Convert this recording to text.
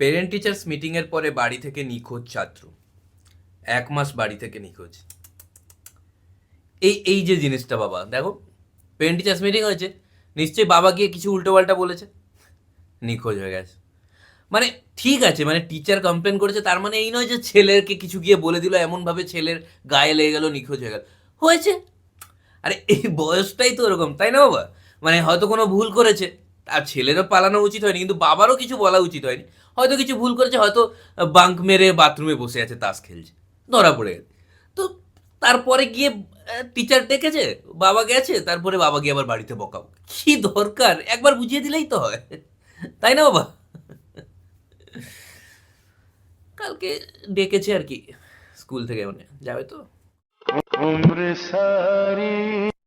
Parent teachers মিটিংয়ের পরে বাড়ি থেকে নিখোঁজ ছাত্র। এক মাস বাড়ি থেকে নিখোঁজ। এই এই যে জিনিসটা বাবা, দেখো পেরেন্ট টিচার্স মিটিং হয়েছে, নিশ্চয়ই বাবা গিয়ে কিছু উল্টোপাল্টা বলেছে, নিখোঁজ হয়ে গেছে। মানে ঠিক আছে মানে টিচার কমপ্লেন করেছে, তার মানে এই নয় যে ছেলেরকে কিছু গিয়ে বলে দিল, এমনভাবে ছেলের গায়ে লেগে গেল, নিখোঁজ হয়ে গেল। হয়েছে আরে, এই বয়সটাই তো ওরকম, তাই না বাবা? মানে হয়তো কোনো ভুল করেছে, আর ছেলেরও পালানো উচিত হয়নি, কিন্তু বাবারও কিছু বলা উচিত হয়নি। হয়তো কিছু ভুল করেছে, হয়তো বাঙ্ক মেরে বাথরুমে বসে আছে, তাস খেলছে, ধরা পড়ে গেছে। তো তারপরে গিয়ে টিচার ডেকেছে, বাবা গেছে, তারপরে বাবা গিয়ে আবার বাড়িতে বকাবো কি দরকার? একবার বুঝিয়ে দিলেই তো হয়, তাই না বাবা? কালকে ডেকেছে আর কি, স্কুল থেকে মানে যাবে তো? उम्र सारी